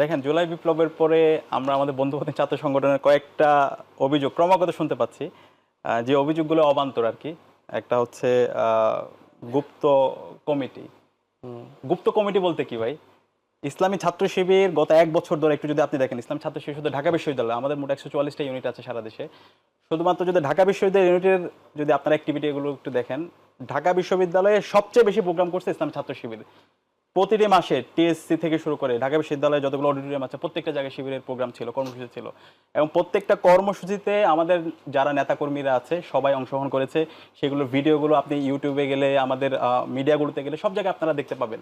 দেখেন জুলাই বিপ্লবের পরে আমরা আমাদের বন্ধুবান্ধব ছাত্র সংগঠনের কয়েকটা অভিযোগ ক্রমাগত শুনতে পাচ্ছি। যে অভিযোগগুলো অবান্তর আর কি। একটা হচ্ছে গুপ্ত কমিটি। গুপ্ত কমিটি বলতে কি ভাই? ইসলামী ছাত্র শিবির গত এক বছর ধরে একটু যদি আপনি দেখেন ইসলামী ছাত্র শিবির শুধু ঢাকা বিশ্ববিদ্যালয় আমাদের মোট একশো চুয়াল্লিশটা ইউনিট আছে সারা দেশে। শুধুমাত্র যদি ঢাকা বিশ্ববিদ্যালয় ইউনিটের যদি আপনার অ্যাক্টিভিটি এগুলো একটু দেখেন ঢাকা বিশ্ববিদ্যালয়ে সবচেয়ে বেশি প্রোগ্রাম করছে ইসলাম ছাত্র শিবির। প্রতিটি মাসে টিএসসি থেকে শুরু করে ঢাকা বিশ্ববিদ্যালয়ে যতগুলো অডিটোরিয়াম আছে, প্রত্যেকটা জায়গায় শিবিরের প্রোগ্রাম ছিল, কর্মসূচি ছিল। এবং প্রত্যেকটা কর্মসূচিতে আমাদের যারা নেতাকর্মীরা আছে, সবাই অংশগ্রহণ করেছে। সেগুলোর ভিডিওগুলো আপনি ইউটিউবে গেলে, আমাদের মিডিয়াগুলোতে গেলে সব জায়গায় আপনারা দেখতে পাবেন।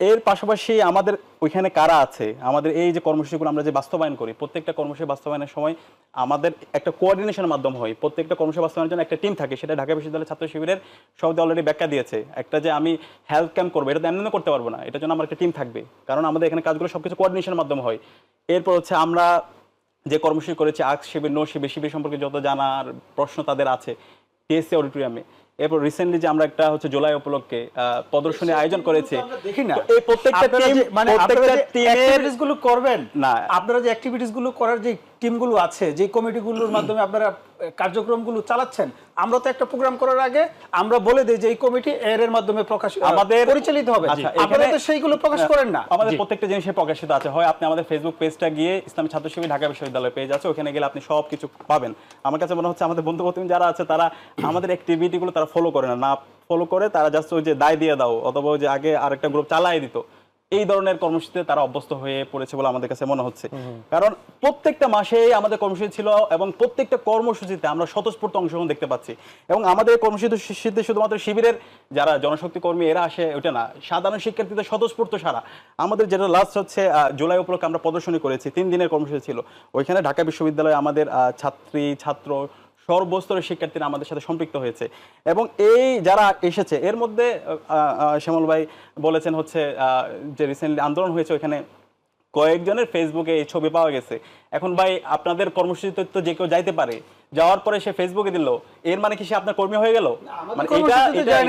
এর পাশাপাশি আমাদের ওইখানে কারা আছে? আমাদের এই যে কর্মসূচিগুলো আমরা যে বাস্তবায়ন করি, প্রত্যেকটা কর্মসূচি বাস্তবায়নের সময় আমাদের একটা কোঅর্ডিনেশনের মাধ্যম হয়। প্রত্যেকটা কর্মসূচি বাস্তবায়নের জন্য একটা টিম থাকে, সেটা ঢাকা বিশ্ববিদ্যালয়ের ছাত্র শিবিরের সবাই অলরেডি ব্যাখ্যা দিয়েছে। একটা যে আমি হেলথ ক্যাম্প করব, এটা তো এমনি করতে পারব না। এটার জন্য আমার একটা টিম থাকবে। কারণ আমাদের এখানে কাজগুলো সবকিছু কোঅর্ডিনেশনের মাধ্যমে হয়। এরপর হচ্ছে আমরা যে কর্মসূচি করেছি আক শিবির নো শিবির শিবির সম্পর্কে যত জানার প্রশ্ন তাদের আছে টিএসসি অডিটোরিয়ামে এরপর রিসেন্টলি যে আমরা একটা হচ্ছে জুলাই উপলক্ষে আহ, প্রদর্শনী আয়োজন করেছি দেখি না এই প্রত্যেকটা টিম মানে আপনারা প্রত্যেকটা টিমেরগুলো করবেন না। আপনারা যে অ্যাক্টিভিটিসগুলো করার যে টিমগুলো আছে যে কমিটিগুলোর মাধ্যমে আপনারা কার্যক্রমগুলো চালাচ্ছেন আমরা তো একটা প্রোগ্রাম করার আগে আমরা বলে দিই যে এই কমিটি এর এর মাধ্যমে প্রকাশ আমাদের পরিচালিত হবে। আচ্ছা, আপনারা তো সেইগুলো প্রকাশ করেন না। আমাদের প্রত্যেকটা জিনিসে প্রকাশিত আছে। হয় আপনি আমাদের ফেসবুক পেজটা গিয়ে ইসলামী ছাত্র শিবির ঢাকা বিশ্ববিদ্যালয় পেজ আছে ওখানে গেলে আপনি সব কিছু পাবেন। আমার কাছে মনে হচ্ছে আমাদের বন্ধু বান্ধব যারা আছে তারা আমাদের অ্যাক্টিভিটিগুলো তারা ফলো করে না। না ফলো করে তারা জাস্ট ওই যে দায় দিয়ে দাও অথবা ওই যে আগে আরেকটা গ্রুপ চালাই দিত। এই ধরনের কর্মসূচিতে তারা অভ্যস্ত হয়ে পড়েছে বলে আমাদের কাছে মনে হচ্ছে। কারণ প্রত্যেকটা মাসেই আমাদের কর্মসূচি ছিল এবং প্রত্যেকটা কর্মসূচিতে আমরা স্বতঃস্ফূর্ত অংশগ্রহণ দেখতে পাচ্ছি। এবং আমাদের কর্মসূচিতে শুধুমাত্র শিবিরের যারা জনশক্তি কর্মী এরা আসে ওটা না সাধারণ শিক্ষার্থীদের স্বতঃস্ফূর্ত সারা। আমাদের যেটা লাস্ট হচ্ছে জুলাই উপলক্ষে আমরা প্রদর্শনী করেছি তিন দিনের কর্মসূচি ছিল। ওইখানে ঢাকা বিশ্ববিদ্যালয়ে আমাদের ছাত্রী ছাত্র সর্বস্তরের শিক্ষার্থীরা আমাদের সাথে সম্পৃক্ত হয়েছে। এবং এই যারা এসেছে এর মধ্যে শ্যামল ভাই বলেছেন হচ্ছে যে রিসেন্টলি আন্দোলন হয়েছে ওখানে কয়েকজনের ফেসবুকে এই ছবি পাওয়া গেছে। এখন ভাই আপনাদের কর্মসূচিতে তো যে কেউ যাইতে পারে যাওয়ার পরে সে ফেসবুকে দিল এর মানে কি সে আপনার কর্মী হয়ে গেল? মানে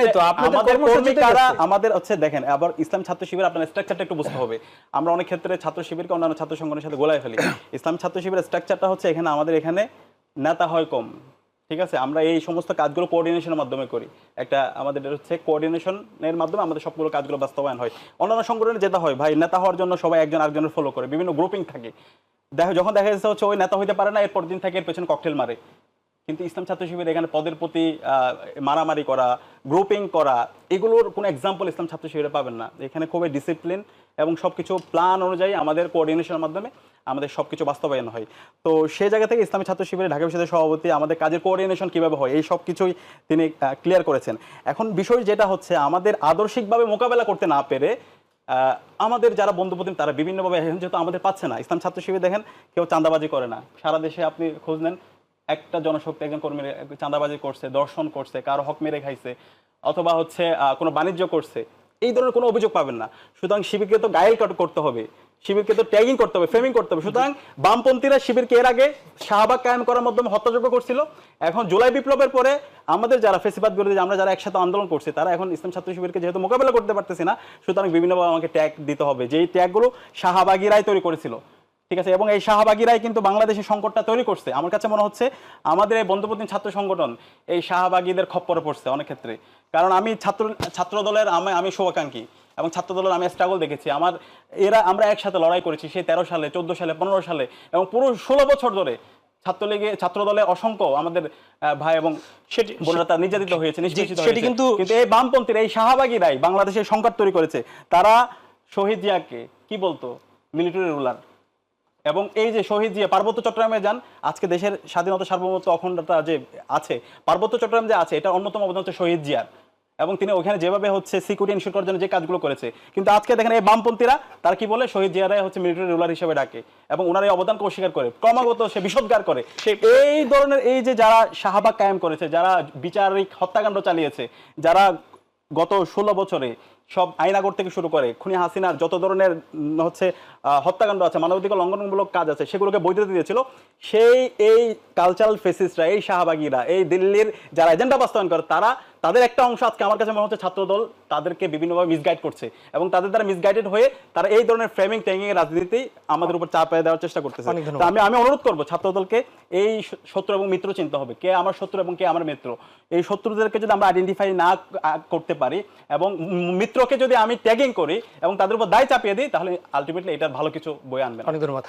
এটা আমাদের কর্মী কারা আমাদের হচ্ছে দেখেন আবার ইসলাম ছাত্র শিবির আপনার স্ট্রাকচারটা একটু বুঝতে হবে। আমরা অনেক ক্ষেত্রে ছাত্র শিবিরকে অন্যান্য ছাত্র সংগঠনের সাথে গোলায় ফেলি। ইসলাম ছাত্র শিবিরের স্ট্রাকচারটা হচ্ছে এখানে আমাদের এখানে নেতা হয় কম। ঠিক আছে? আমরা এই সমস্ত কাজগুলো কোঅর্ডিনেশনের মাধ্যমে করি। একটা আমাদের হচ্ছে কোঅর্ডিনেশনের মাধ্যমে আমাদের সবগুলো কাজগুলো বাস্তবায়ন হয়। অন্যান্য সংগঠনে যেটা হয়, ভাই, নেতা হওয়ার জন্য সবাই একজন আরেকজনের ফলো করে, বিভিন্ন গ্রুপিং থাকে। দেখো, যখন দেখা যাচ্ছে হচ্ছে ওই নেতা হইতে পারে না, এরপর দিন থেকে এর পেছনে ককটেল মারে। কিন্তু ইসলাম ছাত্র শিবির এখানে পদের প্রতি মারামারি করা গ্রুপিং করা, এগুলোর কোনো এক্সাম্পল ইসলাম ছাত্র শিবিরে পাবেন না। এখানে খুবই ডিসিপ্লিন এবং সবকিছু প্ল্যান অনুযায়ী আমাদের কোঅর্ডিনেশনের মাধ্যমে আমাদের সবকিছু বাস্তবায়ন হয়। তো সেই জায়গা থেকে ইসলামী ছাত্র শিবিরে ঢাকা বিশ্ববিদ্যালয়ের সভাপতি আমাদের কাজের কোঅর্ডিনেশন কীভাবে হয়, এই সব কিছুই তিনি ক্লিয়ার করেছেন। এখন বিষয় যেটা হচ্ছে, আমাদের আদর্শিকভাবে মোকাবেলা করতে না পেরে আমাদের যারা বন্ধুপ্রতিম তারা বিভিন্নভাবে এখন যেহেতু আমাদের পাচ্ছে না। ইসলাম ছাত্র শিবির দেখেন, কেউ চাঁদাবাজি করে না। সারা দেশে আপনি খোঁজ নেন, একটা জনশক্তি, একজন কর্মী চাঁদাবাজি করছে, দর্শন করছে, কারও হক মেরে খাইছে, অথবা হচ্ছে কোনো বাণিজ্য করছে, এই ধরনের কোনো অভিযোগ পাবেন না। সুতরাং শিবিরকে তো গায়েল করতে হবে। শিবিরকে তো ট্যাগিং করতে হবে ফ্রেমিং করতে হবে। সুতরাং বামপন্থীরা শিবিরকে এর আগে শাহবাগ কায়েম করার মাধ্যমে হত্যাযোগ্য করছিল। এখন জুলাই বিপ্লবের পরে আমাদের যারা ফেসিবাদ বিরোধী, আমরা যারা একসাথে আন্দোলন করছি, তারা এখন ইসলাম ছাত্র শিবিরকে যেহেতু মোকাবেলা করতে পারতেছি না, সুতরাং বিভিন্নভাবে আমাকে ট্যাগ দিতে হবে। যেই ট্যাগগুলো শাহবাগিরাই তৈরি করেছিল। ঠিক আছে? এবং এই শাহবাগিরাই কিন্তু বাংলাদেশের সংকটটা তৈরি করছে। আমার কাছে মনে হচ্ছে আমাদের এই বন্ধুপ্রতিম ছাত্র সংগঠন এই শাহবাগীদের খপ্পরে পড়ছে অনেক ক্ষেত্রে। কারণ আমি ছাত্র ছাত্র দলের আমি আমি শুভাকাঙ্ক্ষী। এবং ছাত্র দলের আমি স্ট্রাগল দেখেছি। আমার এরা আমরা একসাথে লড়াই করেছি সেই তেরো সালে চোদ্দ সালে পনেরো সালে এবং পুরো ষোলো বছর ধরে ছাত্রলীগে ছাত্র দলে অসংখ্য আমাদের ভাই এবং সেটি- বোনেরা তারা নির্যাতিত হয়েছে সেটি কিন্তু- কিন্তু এই বামপন্থীর এই শাহবাগীরাই বাংলাদেশের সংকট তৈরি করেছে। তারা শহীদ জিয়াকে কি বলতো? Military ruler. এবং এই যে শহীদ জিয়া পার্বত্য চট্টগ্রামে যান আজকে দেশের স্বাধীনতা সার্বভৌমত্ব অখণ্ডতা যে আছে পার্বত্য চট্টগ্রাম যে আছে এটা অন্যতম অবদান হচ্ছে শহীদ জিয়ার। এবং তিনি ওখানে যেভাবে হচ্ছে সিকিউরিটি ইনশিওর করার জন্য যে কাজগুলো করেছে। কিন্তু আজকে দেখেন এই বামপন্থীরা, তার কি বলে? শহীদ জিয়ারাই হচ্ছে মিলিটারি রুলার হিসেবে ডাকে এবং ওনার এই অবদানকে অস্বীকার করে। ক্রমাগত সে বিষোদ্গার করে। সে এই ধরনের, এই যে যারা শাহবাগ কায়েম করেছে, যারা বিচারিক হত্যাকাণ্ড চালিয়েছে, যারা গত ষোলো বছরে সব আইনাগর থেকে শুরু করে, খুনি হাসিনার যত ধরনের হচ্ছে হত্যাকাণ্ড আছে, মানবাধিকার লঙ্ঘনমূলক কাজ আছে, সেগুলোকে বৈধতা দিয়েছিল। সেই, এই কালচারাল ফেসিসরা এই শাহবাগীরা, এই দিল্লির যারা এজেন্ডা বাস্তবায়ন করে, তারা তাদের একটা অংশ আজকে আমার কাছে মনে হচ্ছে ছাত্রদল তাদেরকে বিভিন্নভাবে মিসগাইড করছে এবং তাদের দ্বারা মিসগাইডেড হয়ে তারা এই ধরনের ফ্রেমিং ট্যাঙ্গিং এর রাজনীতি আমাদের উপর চাপায় দেওয়ার চেষ্টা করতেছে। আমি আমি অনুরোধ করব ছাত্রদলকে এই শত্রু এবং মিত্র চিন্তা হবে কে আমার শত্রু এবং কে আমার মিত্র। এই শত্রুদেরকে যদি আমরা আইডেন্টিফাই না করতে পারি এবং মিত্রকে যদি আমি ট্যাগিং করি এবং তাদের উপর দায় চাপিয়ে দিই তাহলে আলটিমেটলি এটা ভালো কিছু বই আনবে অনেক ধন্যবাদ।